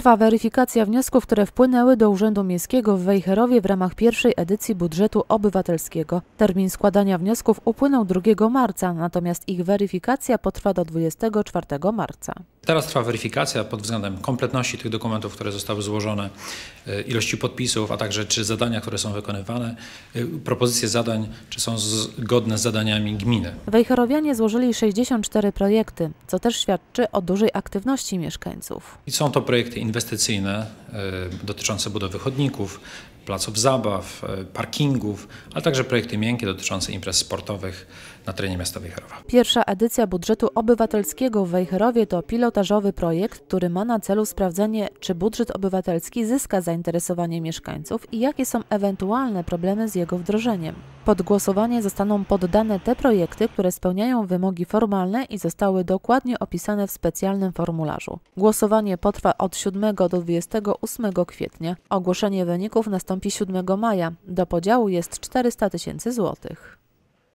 Trwa weryfikacja wniosków, które wpłynęły do Urzędu Miejskiego w Wejherowie w ramach pierwszej edycji budżetu obywatelskiego. Termin składania wniosków upłynął 2 marca, natomiast ich weryfikacja potrwa do 24 marca. Teraz trwa weryfikacja pod względem kompletności tych dokumentów, które zostały złożone, e, ilości podpisów, a także czy zadania, które są wykonywane, e, propozycje zadań, czy są zgodne z zadaniami gminy. Wejherowianie złożyli 64 projekty, co też świadczy o dużej aktywności mieszkańców. I są to projekty inwestycyjne e, dotyczące budowy chodników, placów zabaw, e, parkingów, ale także projekty miękkie dotyczące imprez sportowych na terenie miasta Wejherowa. Pierwsza edycja budżetu obywatelskiego w Wejherowie to pilotażowy projekt, który ma na celu sprawdzenie, czy budżet obywatelski zyska zainteresowanie mieszkańców i jakie są ewentualne problemy z jego wdrożeniem. Pod głosowanie zostaną poddane te projekty, które spełniają wymogi formalne i zostały dokładnie opisane w specjalnym formularzu. Głosowanie potrwa od 7 do 28 kwietnia. Ogłoszenie wyników nastąpi 7 maja. Do podziału jest 400 tysięcy złotych.